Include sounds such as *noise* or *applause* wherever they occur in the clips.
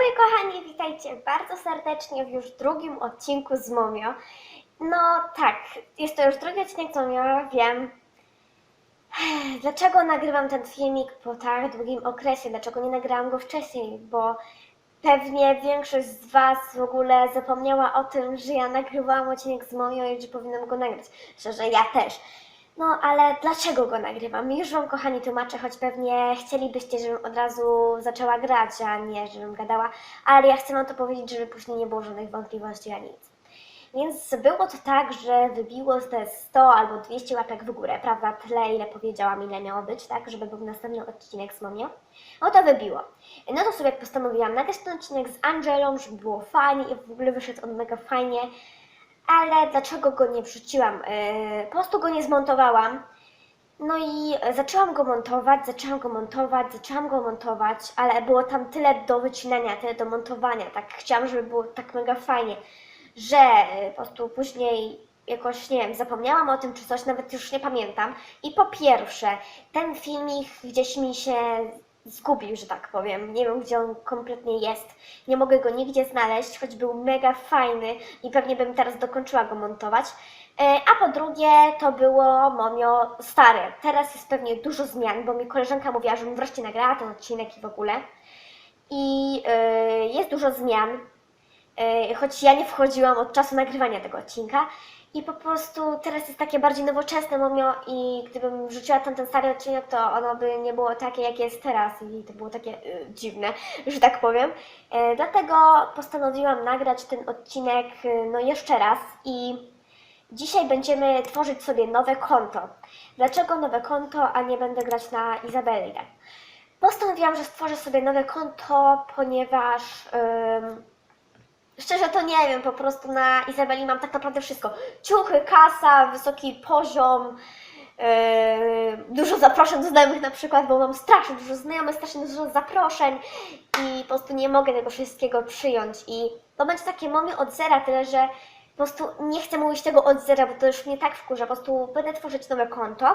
Moi kochani, witajcie bardzo serdecznie w już drugim odcinku z Momio. No tak, jest to już drugi odcinek z Momio, wiem. Dlaczego nagrywam ten filmik po tak długim okresie? Dlaczego nie nagrałam go wcześniej? Bo pewnie większość z Was w ogóle zapomniała o tym, że ja nagrywałam odcinek z Momio i że powinnam go nagrać. Szczerze, ja też. No, ale dlaczego go nagrywam? Już Wam, kochani, tłumaczę, choć pewnie chcielibyście, żebym od razu zaczęła grać, a nie, żebym gadała, ale ja chcę Wam to powiedzieć, żeby później nie było żadnych wątpliwości ani nic. Więc było to tak, że wybiło te 100 albo 200 łapek w górę, prawda? Tyle, ile powiedziałam, ile miało być, tak? Żeby był następny odcinek z Momio. No to wybiło. No to sobie postanowiłam nagrać ten odcinek z Angelą, żeby było fajnie i w ogóle wyszedł on mega fajnie. Ale dlaczego go nie wrzuciłam? Yy, po prostu go nie zmontowałam. No i zaczęłam go montować, zaczęłam go montować, zaczęłam go montować, ale było tam tyle do wycinania, tyle do montowania, tak chciałam, żeby było tak mega fajnie, że y, po prostu później jakoś, nie wiem, zapomniałam o tym czy coś, nawet już nie pamiętam. I po pierwsze, ten filmik gdzieś mi się zgubił, że tak powiem. Nie wiem, gdzie on kompletnie jest. Nie mogę go nigdzie znaleźć, choć był mega fajny i pewnie bym teraz dokończyła go montować. E, A po drugie, to było Momio stare. Teraz jest pewnie dużo zmian, bo mi koleżanka mówiła, żebym wreszcie nagrała ten odcinek i w ogóle. I e, jest dużo zmian, e, choć ja nie wchodziłam od czasu nagrywania tego odcinka. I po prostu teraz jest takie bardziej nowoczesne Momio i gdybym wrzuciła tam ten stary odcinek, to ono by nie było takie, jak jest teraz i to było takie y, dziwne, że tak powiem. E, dlatego postanowiłam nagrać ten odcinek y, no jeszcze raz i dzisiaj będziemy tworzyć sobie nowe konto. Dlaczego nowe konto, a nie będę grać na Izabeli? Tak? Postanowiłam, że stworzę sobie nowe konto, ponieważ... Szczerze to nie wiem, po prostu na Izabeli mam tak naprawdę wszystko. Ciuchy, kasa, wysoki poziom, yy, dużo zaproszeń do znajomych na przykład, bo mam strasznie dużo znajomych, strasznie dużo zaproszeń i po prostu nie mogę tego wszystkiego przyjąć. I to będzie takie momie od zera, tyle że po prostu nie chcę mówić tego od zera, bo to już mnie tak wkurza. Po prostu będę tworzyć nowe konto.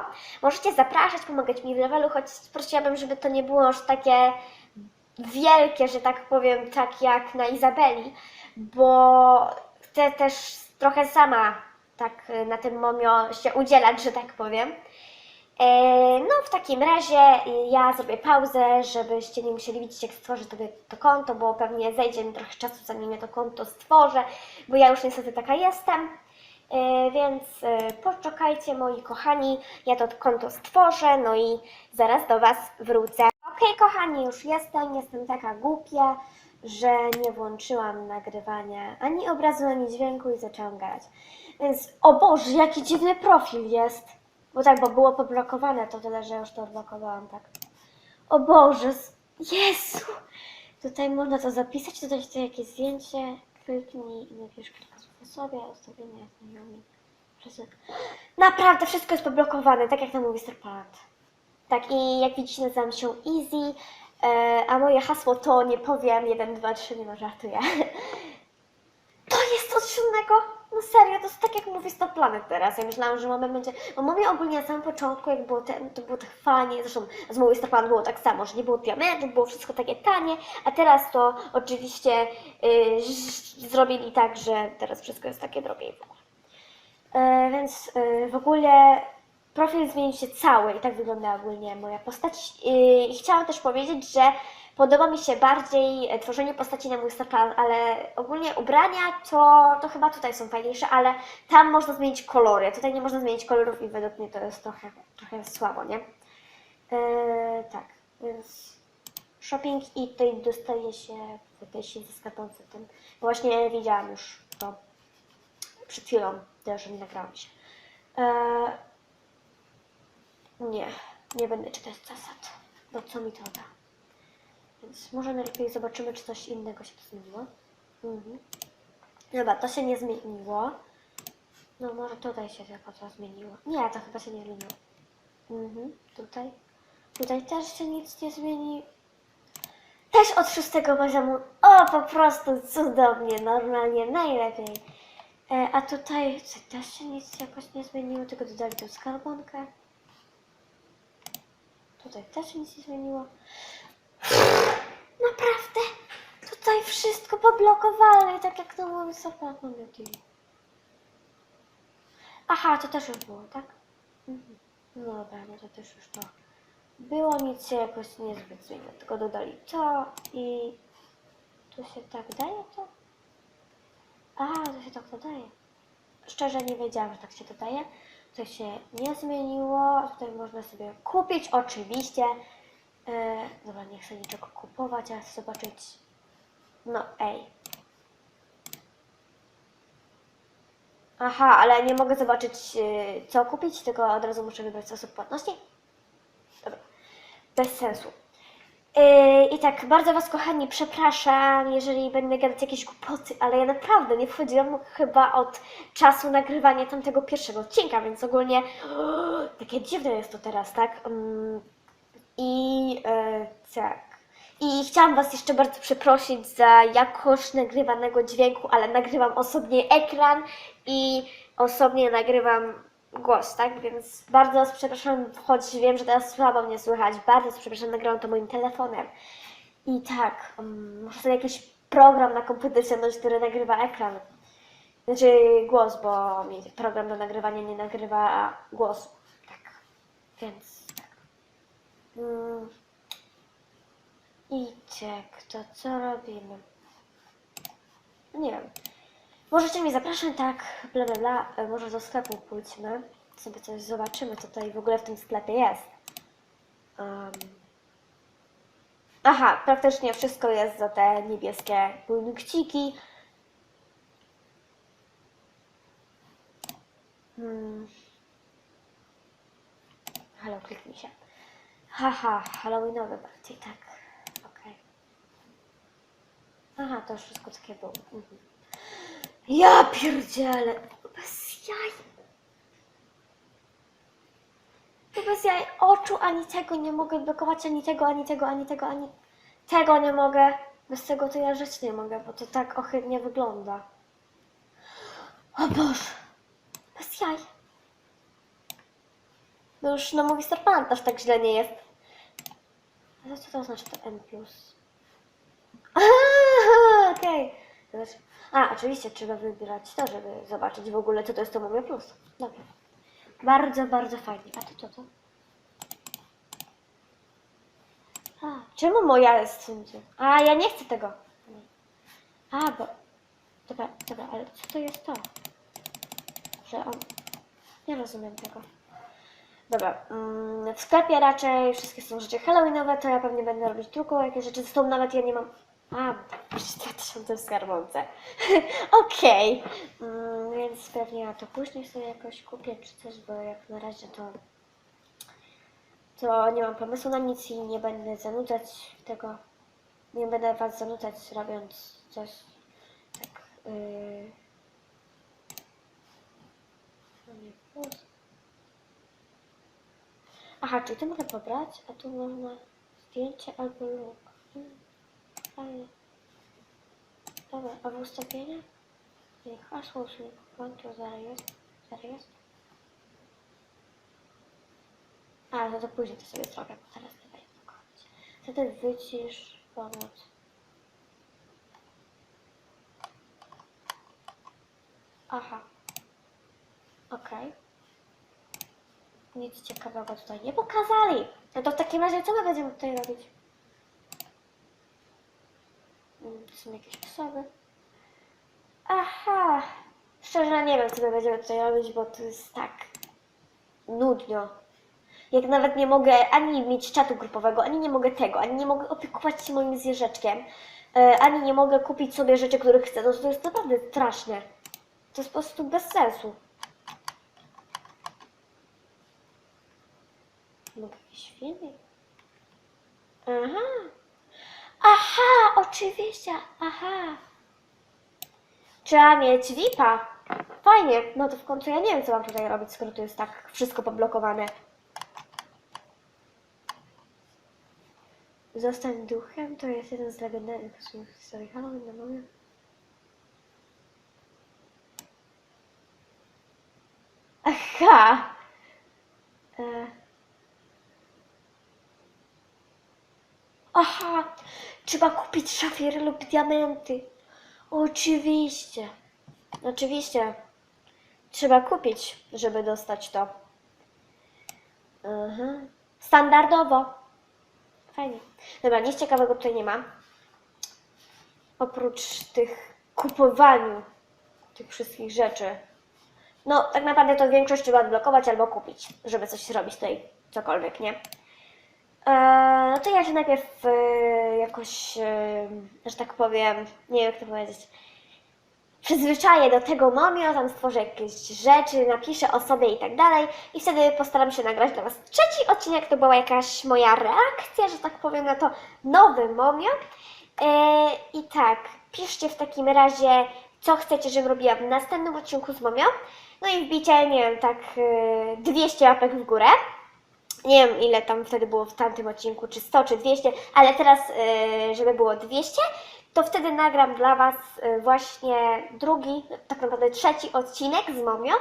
Możecie zapraszać, pomagać mi w levelu, choć prosiłabym, żeby to nie było już takie wielkie, że tak powiem, tak jak na Izabeli, bo chcę też trochę sama tak y, na tym momio się udzielać, że tak powiem. E, No, w takim razie ja zrobię pauzę, żebyście nie musieli widzieć, jak stworzę sobie to konto, bo pewnie zejdzie mi trochę czasu, zanim ja to konto stworzę, bo ja już niestety taka jestem. E, Więc e, poczekajcie, moi kochani, ja to konto stworzę, no i zaraz do Was wrócę. Okej, kochani, już jestem, jestem taka głupia, że nie włączyłam nagrywania ani obrazu, ani dźwięku i zaczęłam gadać. Więc, o Boże, jaki dziwny profil jest. Bo tak, bo było poblokowane, to tyle, że już to odblokowałam, tak. O Boże, Jezu! Tutaj można to zapisać, tutaj jakieś zdjęcie, kliknij i napisz kilka słów o sobie, ustawienia, znajomi. Naprawdę wszystko jest poblokowane, tak jak to mówi Starplant. Tak, i jak widzicie, nazywam się Easy, a moje hasło to nie powiem 1, 2, 3, nie no żartuję. *laughs* To jest od siódmego? No serio, to jest tak jak mówi Stop Planet teraz. Ja myślałam, że mamy będzie. Bo mówię ogólnie na samym początku, jak było ten, to było tak fajnie. Zresztą z mój Stop Planet było tak samo, że nie było diamentów, było wszystko takie tanie, a teraz to oczywiście y, zrobili tak, że teraz wszystko jest takie drogie i ogóle. E, więc e, w ogóle profil zmienił się cały i tak wygląda ogólnie moja postać. I chciałam też powiedzieć, że podoba mi się bardziej e, tworzenie postaci na mój Starplan, ale ogólnie ubrania to, to chyba tutaj są fajniejsze, ale tam można zmienić kolory. Tutaj nie można zmienić kolorów i według mnie to jest trochę, trochę słabo, nie? E, tak, więc shopping i tutaj dostaje się tej sieci skarbący tym. Właśnie widziałam już to przed chwilą też nagrałam się. Eee, nie, nie będę czytać zasad, bo co mi to da. Więc może najlepiej zobaczymy, czy coś innego się zmieniło. Mhm. Dobra, to się nie zmieniło. No może tutaj się tylko to zmieniło. Nie, to chyba się nie zmieniło. Mhm, tutaj. Tutaj też się nic nie zmieni. Też od szóstego poziomu. O, po prostu cudownie, normalnie, najlepiej. E, a tutaj też się nic jakoś nie zmieniło, tylko dodali tą skarbonkę. Tutaj też nic nie zmieniło. Naprawdę? Tutaj wszystko poblokowane, tak jak to mówi Community. Aha, to też już było, tak? Mhm. No dobra, no to też już to było, nic się jakoś niezbyt zmieniło, tylko dodali to i tu się tak daje to? Aha, to się tak dodaje. Szczerze nie wiedziałam, że tak się dodaje. To się nie zmieniło. Tutaj można sobie kupić, oczywiście. E, dobra, nie chcę niczego kupować, ale chcę zobaczyć. No, ej. Aha, ale nie mogę zobaczyć, e, co kupić, tylko od razu muszę wybrać sposób płatności. Dobra, bez sensu. Yy, I tak, bardzo Was kochani, przepraszam, jeżeli będę gadać jakieś głupoty, ale ja naprawdę nie wchodziłam chyba od czasu nagrywania tamtego pierwszego odcinka, więc ogólnie *gasps* takie dziwne jest to teraz, tak? Mm, I yy, tak. I chciałam Was jeszcze bardzo przeprosić za jakość nagrywanego dźwięku, ale nagrywam osobnie ekran i osobnie nagrywam głos, tak? Więc bardzo Was przepraszam, choć wiem, że teraz słabo mnie słychać. Bardzo Was przepraszam, nagrałam to moim telefonem. I tak, um, muszę jakiś program na komputer ściągnąć, który nagrywa ekran. Znaczy głos, bo mi program do nagrywania nie nagrywa głosu. Tak, więc tak. Mm. I tak, to co robimy? Nie wiem. Możecie mnie zapraszać, tak, bla bla bla. E, Może do sklepu pójdźmy. Sobie coś zobaczymy, co tutaj w ogóle w tym sklepie jest. Um. Aha, praktycznie wszystko jest za te niebieskie punkciki. Hmm. Halo, kliknij się. Haha, Halloweenowe bardziej, tak. Okej. Aha, to już wszystko takie było. Mhm. Ja pierdzielę. Bez jaj. Bez jaj oczu ani tego nie mogę blokować, ani tego, ani tego, ani tego, ani tego nie mogę. Bez tego to ja żyć nie mogę, bo to tak ohydnie wygląda. O Boże. Bez jaj. No już no mówi Serpent, aż tak źle nie jest. Ale co to znaczy to N+. Aha, *laughs* Okej. Okay. A, oczywiście trzeba wybierać to, żeby zobaczyć w ogóle, co to jest to mówię plus. Dobra. Bardzo, bardzo fajnie. A to co to? A, czemu moja jest wszędzie? A, ja nie chcę tego. A, bo... Dobra, dobra, ale co to jest to? Że on... Nie rozumiem tego. Dobra, mm, w sklepie raczej wszystkie są rzeczy halloweenowe, to ja pewnie będę robić tylko jakieś rzeczy, zresztą nawet ja nie mam... A, przecież 2000 w skarbonce. *laughs* Okej, mm, więc pewnie ja to później sobie jakoś kupię czy coś, bo jak na razie to... To nie mam pomysłu na nic i nie będę zanudzać tego. Nie będę was zanudzać robiąc coś tak... Yy... No. Aha, czyli to mogę pobrać, a tu można zdjęcie albo look. Dobra, a w ustawieniach? Hasło usuń konto, zaraz jest. Zaraz jest. A, no to później to sobie zrobię, bo teraz nie blokować. Wtedy wycisz, pomoc. Aha. Okej. Nic ciekawego tutaj nie pokazali. No to w takim razie co my będziemy tutaj robić? Mm, To są jakieś osoby. Aha. Szczerze nie wiem, co my będziemy tutaj robić, bo to jest tak nudno. Jak nawet nie mogę ani mieć czatu grupowego, ani nie mogę tego, ani nie mogę opiekować się moim zwierzeczkiem, e, ani nie mogę kupić sobie rzeczy, których chcę. No to jest naprawdę straszne. To jest po prostu bez sensu. Mogę jakiś filmik? Aha. Aha, oczywiście. Aha. Trzeba mieć VIPa. Fajnie. No to w końcu ja nie wiem, co mam tutaj robić, skoro tu jest tak wszystko poblokowane. Zostań duchem to jest jeden z legendarnych słów historii Halloween, mówię. Aha. E. Aha, trzeba kupić szafiry lub diamenty. Oczywiście. Oczywiście. Trzeba kupić, żeby dostać to. Mhm. Standardowo. Fajnie. Dobra, nic ciekawego tutaj nie ma. Oprócz tych kupowaniu tych wszystkich rzeczy. No, tak naprawdę to większość trzeba odblokować albo kupić, żeby coś zrobić tutaj, cokolwiek, nie? Eee, no to ja się najpierw e, jakoś, e, że tak powiem, nie wiem jak to powiedzieć, przyzwyczaję do tego momio, tam stworzę jakieś rzeczy, napiszę o sobie i tak dalej i wtedy postaram się nagrać dla Was trzeci odcinek, to była jakaś moja reakcja, że tak powiem, na to nowe momio. I tak, piszcie w takim razie, co chcecie, żebym robiła w następnym odcinku z momio. No i wbicie, nie wiem, tak e, 200 łapek w górę. Nie wiem, ile tam wtedy było w tamtym odcinku, czy 100, czy 200, ale teraz, e, żeby było 200, to wtedy nagram dla Was e, właśnie drugi, tak naprawdę trzeci odcinek z Momio.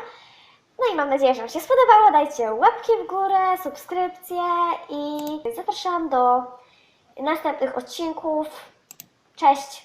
No i mam nadzieję, że Wam się spodobało. Dajcie łapki w górę, subskrypcję i zapraszam do następnych odcinków. Cześć!